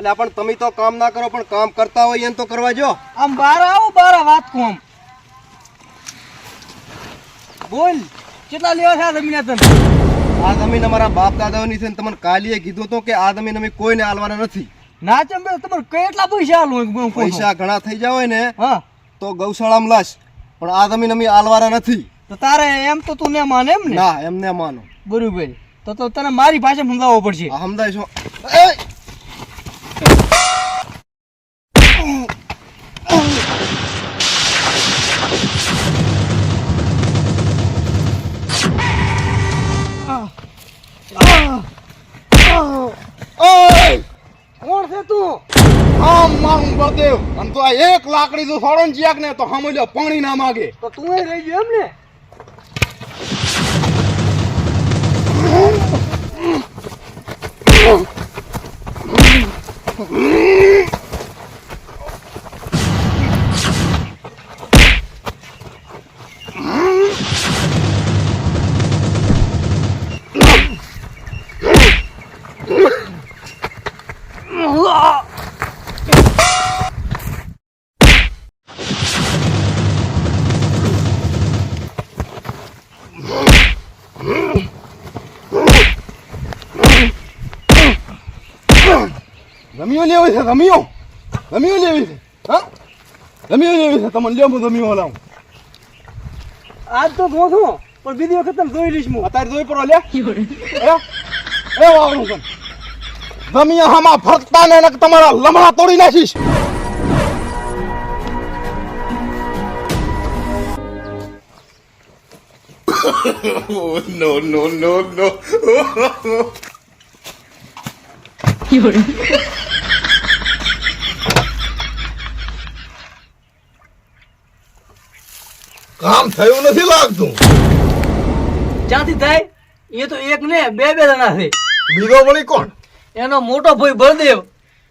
એટલે પણ તમે તો કામ ના કરો પણ કામ કરતા હોય એમ તો કરવા જો. આમ બાર આવો બાર વાત કોમ. બોલ કેટલા લેવા છે આ જમીન તને? આ જમીન અમારા બાપ દાદાઓની છે ને તમને કાલીએ કીધું તો કે આ જમીન અમે કોઈને આલવાના નથી. ના ચંબે તમારે કેટલા પૈસા આલું પૈસા ઘણા થઈ જાય ને હા. તો ગૌશાળામાં લાશ. પણ આ જમીન અમે આલવાના નથી. તો તારે એમ તો તું ને માને એમ ને? ના એમને માનો. બરોબર. તો તો તને મારી ભાષા સમજાવવો પડશે. આ બળદેવ અને તો આ એક લાકડી તું સોડો ને જ્યાક ને તો હમલ્યો પાણી ના માગે. તો તું એ રહી ગયો એમ ને? રમીઓ લેવી છે રમીઓ રમીઓ લેવી છે હા? રમીઓ લેવી છે તમને લ્યો રમીઓ લાવું આજ તો જો છું પણ બીજી વખત તમે જોઈ લઈશ હું. અત્યારે જોઈ પડો લે. એ એ વાવડું કર રમીઓ હામાં ફરતા ને નક તમારા લમણા તોડી નાખીશ. કામ થયું નથી લાગતું. ક્યાંથી થાય એ તો એક ને બે બે જણા છે. બીજો વળી કોણ? એનો મોટો ભાઈ બળદેવ.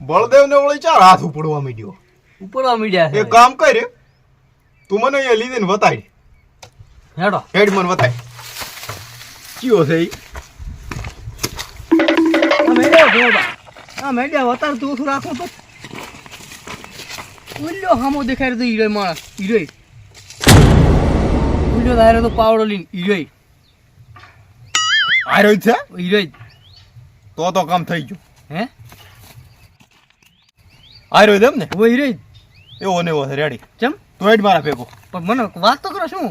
બળદેવ ને વળી ચાર હાથ ઉપડવા માંડ્યો. ઉપડવા મીડિયા એ કામ કરે તું મને અહીંયા લીધીને ને વતાડ હેડો. હેડ મને વતાડ કયો છે ઈ? આ મેડ્યા ભોળા આ મેડ્યા વતાર તું ઓછું રાખું તો. ઉલ્યો હામો દેખાય તો ઈરો માણસ ઈરો ઉલ્યો તારે તો પાવડો લઈને ઈરો આર્યો છે? ઈરો તો તો કામ થઈ ગયું. હે? આર્યો એમ ને? ઓ ઈરો એવો ને એવો રેડી ચમ? તું હેડ મારા ભેગો. પણ મને વાત તો કરો શું?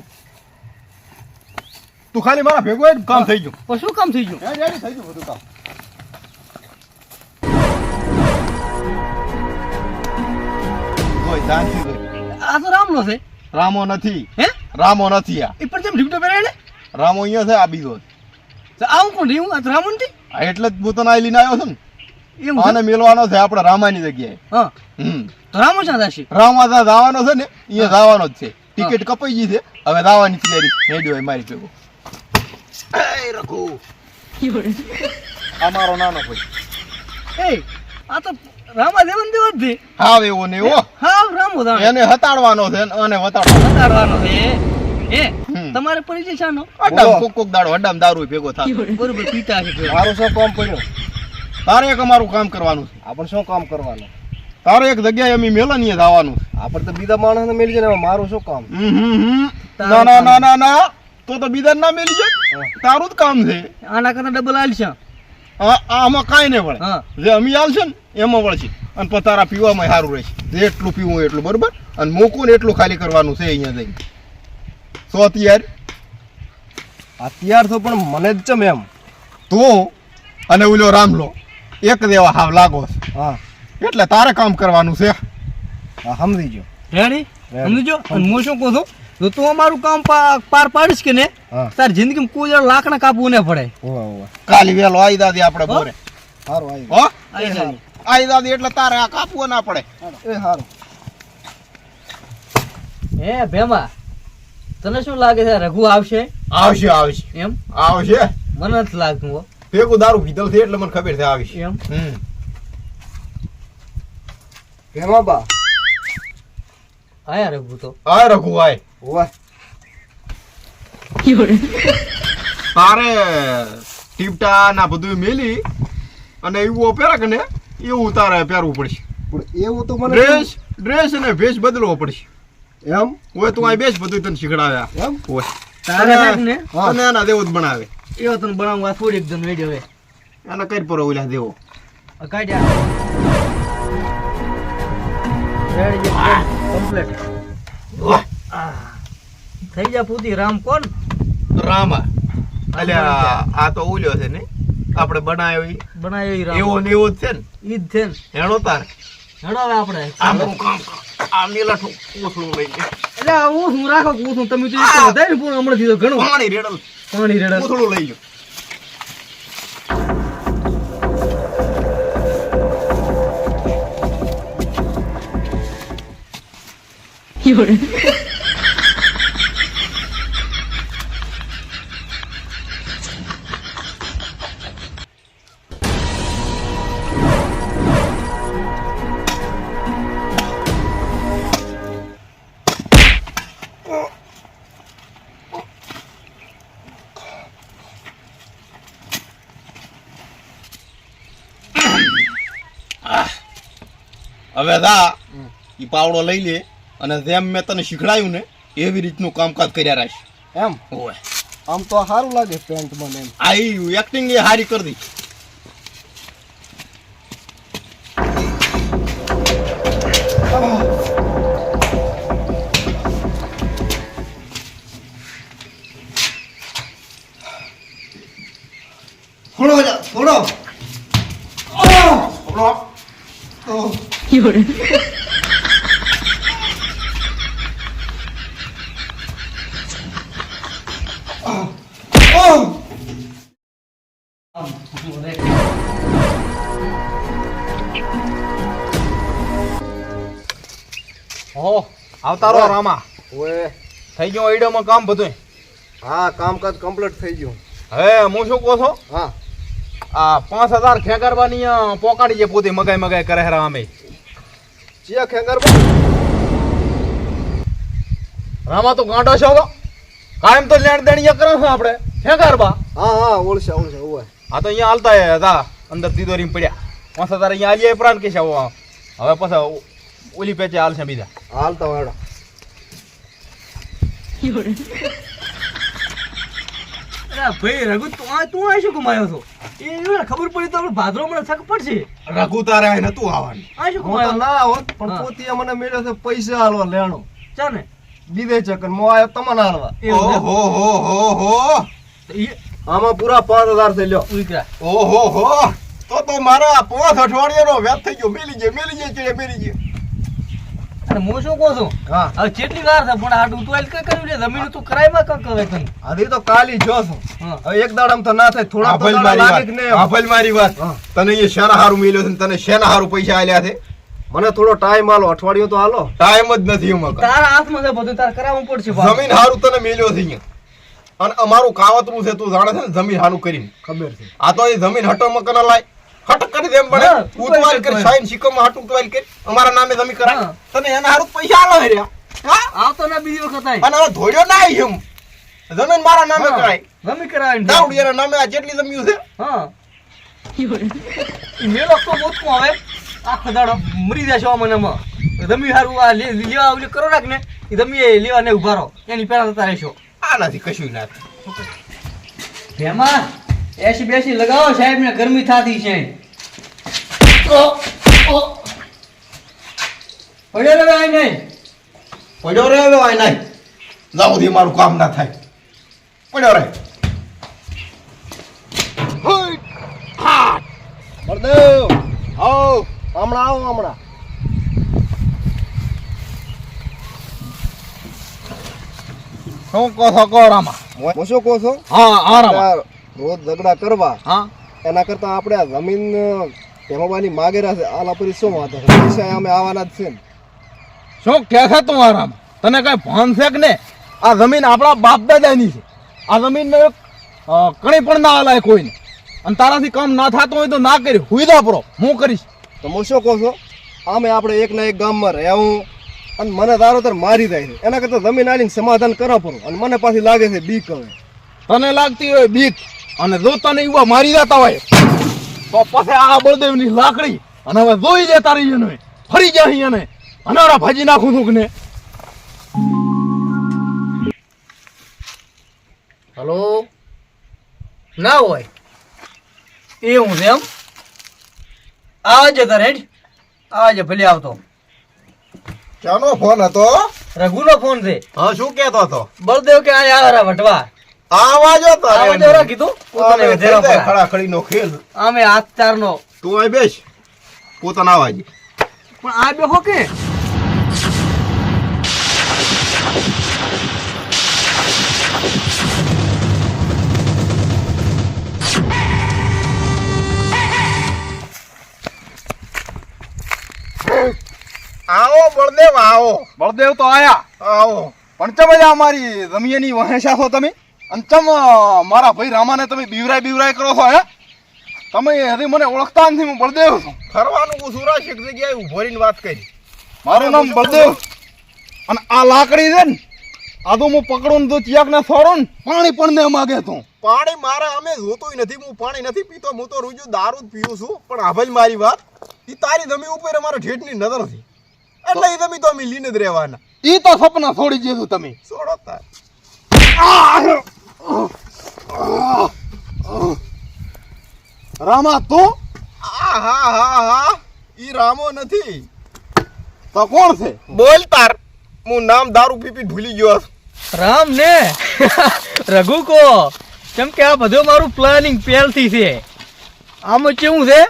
તું ખાલી મારા ભેગો કામ થઈ ગયું. પણ શું કામ થઈ ગયું? થઈ ગયું બધું કામ. કોઈ શાંતિ આ તો રામનો છે. રામો નથી. હે? રામો નથી આ. એ પણ જેમ ઢીપટો પહેરાય ને? રામો અહીંયા છે આ બીજો. છે. આવું કોણ રહ્યું? આ રામો નથી આ એટલે જ હું તને આ લઈને આવ્યો છું ને? આને મેળવાનો છે આપણે રામાની જગ્યાએ. હા. હમ. તો રામો ક્યાં જશે? રામા ત્યાં જવાનો છે ને અહીંયા જવાનો જ છે. ટિકિટ કપાઈ ગઈ છે. હવે જવાની તૈયારી રેડી હોય મારી ભેગો. એ રઘુ. આ મારો નાનો ભાઈ. એ આ તો રામા દેવન દેવ જ હાવ એવો ને એવો હા. રામો દાણ એને હતાડવાનો છે અને વતાડવાનો બતાડવાનો છે. એ તમારે પરિચય શાનો અડમ કોક કોક દાડો અડમ દારૂ ભેગો થાય બરોબર પીતા છે. મારું શું કામ પડ્યું? તારે એક અમારું કામ કરવાનું છે. આપણે શું કામ કરવાનું? તારે એક જગ્યાએ અમે મેલનીએ જવાનું આપણ તો બીજા માણસને મેલી જાય મારું શું કામ. ના ના ના ના ના. તો તો બીજા ના મેલી જાય તારું જ કામ છે. આના કરતા ડબલ આલશે. આમાં કાંઈ નહીં વળે. જે અમે આવશે ને એમાં વળશે. અને પતારા પીવામાં સારું રહેશે. જેટલું પીવું એટલું બરોબર? અને મૂકું ને એટલું ખાલી કરવાનું છે અહીંયા જઈને. સો તૈયાર અત્યાર તો પણ મને જ ચમ એમ. તું અને ઓલો રામલો એક દેવા હાવ લાગો છે. હા. એટલે તારે કામ કરવાનું છે. સમજી ગયો. રેડી? સમજી સમજો અને હું શું કહું છું? જો તું અમારું કામ પા- પાર પાડીશ કે ને? તાર જિંદગીમાં કોઈ જણ લાકડા કાપવું ને પડે. કાલી વેલો આવી દાદી આપણે? બોરે. સારું આવી હો? આવી દાદી એટલે તારે આ કાપવું ના પડે. એ સારું હે ભેમા તને શું લાગે છે રઘુ આવશે? આવશે આવશે. એમ? આવશે. મને નથી લાગતું હો. ભેગું દારૂ પીધલ છે એટલે મને ખબર છે આવશે. એમ? હમ. ભેમા બા. આયા રઘુ તો. આયા રઘુ આય. ઓવા તારે ટીપટા ના બધું મેલી અને એવું પહેરા કે ને એવું તારે પહેરવું પડશે. પણ એવું તો મને ડ્રેસ ડ્રેસ અને ભેસ બદલવો પડશે. એમ? ઓય તું અહીં બેસ બધું તને શીખડાવ્યા એમ? ઓય. તારે ને. તને એના દેવો જ બનાવે. એવો તને બનાવવા થોડી એકદમ રેડી હવે. આના કઈ પર ઓલા દેવો. આ કાઢ્યા. રેડી કમ્પ્લીટ થઈ જા પૂતી રામ કોણ? રામા. અલ્યા આ તો ઉલ્યો છે ને? આપણે બનાવ્યો ઈ. બનાવ્યો ઈ રામ એવો ને એવો જ છે ને? ઈ જ છે ને. હેણો તાર. હેણો હવે આપણે. આમ કામ આ મેલા કોથળું લઈ લે. એટલે હું હું રાખો હું તમે તો વધારે ને પૂરું હમણાંથી દીધો ઘણું. પાણી રેડલ. પાણી રેડલ. કોથળું લઈ લો હવે દા એ પાવડો લઈ લે અને જેમ મેં તને શીખડાયું ને એવી રીતનું કામકાજ કર્યા રાખ. એમ? ઓય આમ તો સારું લાગે પેન્ટ મને એમ. આ એક્ટિંગ એ હારી કરી દી ઓહો આવતા રહો રામા. ઓય થઈ ગયું આઈડિયામાં કામ બધું હા કામકાજ કમ્પ્લીટ થઈ ગયું. હવે હું શું કહો છો? હા. આ પાંચ હજાર ખેંગારવાની પોકાડી છે પોતે મગાઈ મગાઈ કરે રામે અમે ચિયા ખેંગર રામા તો ગાંડો છો તો કાયમ તો લેણ દેણીએ કરે છે આપણે. ખેંગારબા હા હા ઓળશે ઓળશે ઓય આ તો અહીંયા હાલતા હતા અંદર તિદોરી પડ્યા. પાંચ હજાર અહીંયા આલીએ પ્રાણ કે છે હવે પછી ઓલી પેચે હાલશે બીજા. હાલતા અરે ભાઈ રઘુ તું તું આ શું કમાયો છો? એ ખબર પડી તો ભાદરો મને થક પડશે. રઘુ તારે નતું આવવાનું. આ શું કમાયો ના હોત પણ હા. મને મળ્યો છે પૈસા હાલવા લેણો. ચા ને છે મો આયો તમને હાલવા. ઓહો હો હો હો. આમાં પૂરા પાંચ હજાર થઈ લ્યો. ઓહો હો. તો તો મારા પાંચ અઠવાડિયાનો વ્યાપ થઈ ગયો. મેલી જાય મેલી જાય ચડે મેલી જાય અને હું શું કહું છું? હા. હવે કેટલી વાર છે પણ આ તું કે કર્યું લે? જમીન તું કરાયમાં કંઈક હવે તને હજી તો કાલી જો છું. હવે એક દાડામાં તો ના થાય થોડા તો દાડા મારી લાગે વાત. આફલ મારી વાત. તને એ શેના હારું મેલ્યો છે તને શેના હારું પૈસા આલ્યા છે? મને થોડો ટાઈમ આલો અઠવાડિયું તો હાલો ટાઈમ જ નથી એમાં. તારા હાથમાં છે બધું તારે કરાવવું પડશે જમીન હારું તને મેલ્યો છે અહીંયા. અને અમારું કાવતરું છે તું જાણે છે ને જમીન હારું કરીને. ખબર છે. આ તો એ જમીન હટો મકના લાય. હટ કરી દે પડે ઉતવાલ કરી ઉતવાલ સાઈન સિક્કામાં હટ ઉતવાલ કરી. અમારા નામે જમીન કરાય તને એના હારું પૈસા આલો હે હા? આવતો ના બીજી વખત આય. અને હવે ધોડ્યો ના આવી એમ. જમીન મારા નામે કરાય. ગમી કરાવીને દાવડી એના નામે આ જેટલી જમીન છે. હા. મેલો તો મોટું હવે આખો દાડો મરી જશે મને મનામાં રમી હારું આ લેવા ઓલી કરો રાખ ને જમી લેવા ને ઊભા રહો. એની પેલા જતા રહેશો. આનાથી કશું ના એસી બેસી લગાવો સાહેબ ને ગરમી થતી છે. પડ્યો રે આઈ નહીં? પડ્યો રે હવે આય નાય જાવ સુધી મારું કામ ના થાય. પડ્યો રે બળદેવ આવ. હમણાં આવો હમણાં. શું કહો છો કહો રામા હું શું કહો છો? હા હા રામા રોજ ઝઘડા કરવા. હા. એના કરતા આપણે આ જમીન હેમાબાની માગેરા છે. આલા પરી શું વાત છે? વિષય અમે આવવાના જ છે ને. શું કહે છે તું આરામ? તને કઈ ભાન છે કે ને આ જમીન આપણા બાપ દાદાની છે. આ જમીન કણી પણ ના હલાય કોઈને. અને તારાથી કામ ના થતું હોય તો ના કરી. હુઈદા પરો. હું કરીશ. તો હું શું કહો છો? આમે આપણે એક ના એક ગામમાં રહેવું અને મને તારો તર મારી જાય છે. એના કરતા જમીન આલીને સમાધાન કરવા પડું અને મને પાછી લાગે છે બીક હવે. તને લાગતી હોય બીક. અને જો તને યુવા મારી દેતા હોય. તો પછી આ બળદેવની લાકડી અને હવે જોઈ લે તારી એને ફરી જા એને અનારા ભાજી નાખું છું ને. હલો? ના હોય. એ હું છે એમ? આવજે તારે આવજે ભલે આવતો. ચાનો ફોન હતો? રઘુનો ફોન છે. હા શું કહેતો હતો? બળદેવ કે આ આવે વટવા આવાજો આવજે ઓરા કીધું? પોતાને વધેરો પડા. ખડાખડી નો ખેલ. આમે હાથ ચારનો તું આય બેસ. પોતાના અવાજ પણ આ બેહો કે? આવો બળદેવ આવો. બળદેવ તો આયા. આવો. પણ ચમ અમારી રમિયાની વહેંચા છો તમે? અને ચમ મારા ભાઈ રામાને તમે બીવરાય બીવરાય કરો છો હે? તમે હજી મને ઓળખતા નથી હું બળદેવ છું. ફરવાનું હું સુરાશિક જગ્યાએ ઊભો રહીને વાત કરી. મારું નામ બળદેવ. અને આ લાકડી છે ને આ તો હું પકડું ને તો ચિયાક ને ને પાણી પણ ને માગે તું. પાણી મારા અમે જોતોય નથી હું પાણી નથી પીતો હું તો રોજ દારૂ જ પીવું છું. પણ આભલ મારી વાત એ તારી જમી ઉપર અમારા ઠેઠની નજર હતી એટલે એ જમી તો અમે લીને જ રહેવાના. એ તો સપના છોડી દીધું તમે. છોડો તાર. રામા તું? આ હા હા હા. ઈ રામો નથી. તો કોણ છે? બોલ તાર. હું નામ દારૂ પી પી ભૂલી ગયો રામ ને? રઘુ કો કેમ કે આ બધું મારું પ્લાનિંગ પહેલથી છે. આમાં કેવું છે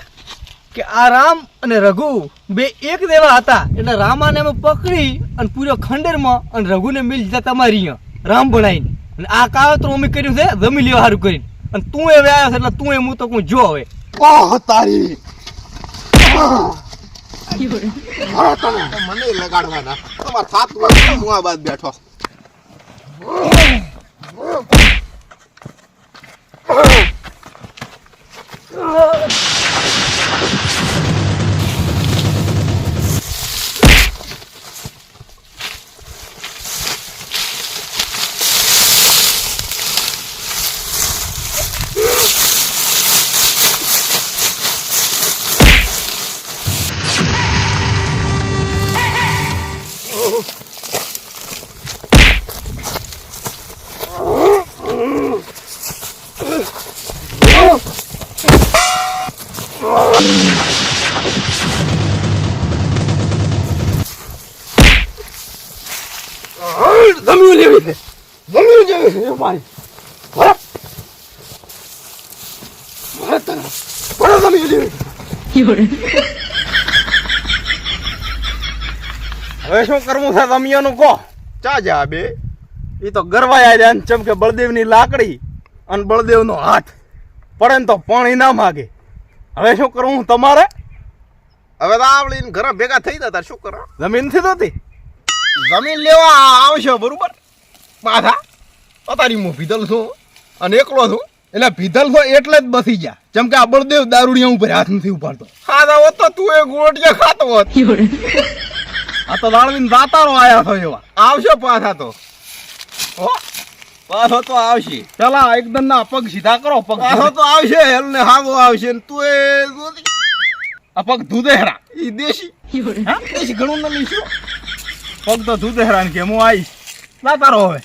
કે આ રામ અને રઘુ બે એક દેવા હતા. એટલે રામાને અમે પકડી અને પૂરો ખંડેરમાં અને રઘુને મિલ જતા તમારી રામ બનાવીને અને આ કાવતરું અમે કર્યું છે જમી લેવા સારું કરીને. અને તું એ આવ્યો છે એટલે તું એ હું તો કોઈ જો હવે. ઓહ તારી? મને લગાડવાના. તમારા સાત વર્ષ હું આ બાદ બેઠો. મારી ભરત તને. ભરત જમીન લેવી છે હવે શું કરવું છે રમિયાનું? કહો ચા જા બે. એ તો ગરવાય ને ચમ કે બળદેવની લાકડી અને બળદેવનો હાથ. પડે ને તો પાણી ના માગે. હવે શું કરવું તમારે? હવે તો આવડી ઘરે ભેગા થઈ જતા શું કરો? જમીનથી તો જમીન લેવા આવશે બરોબર? પાછા? અતારી હું ભીધલ છું અને એકલો છું. એટલે ભીધલ તો એટલે જ બસી ગયા. જેમ કે આ બળદેવ દારૂડિયા ઉપર હાથ નથી ઉપાડતો. હા હોત તો તું એ ગોટિયા ખાતો હોત. આ તો દાળવીને દાતારો આયા છો એવા. આવશે પાછા તો. પાછો તો આવશે. પેલા એકદમ ના પગ સીધા કરો પગ પાછો તો આવશે હેલ ને હાગો આવશે ને તું એ આ પગ દૂધેરા ઈ દેશી. હા દેશી ઘણું ન લઈશું પગ તો દૂધેરા ને કે હું આવીશ દાતારો હવે.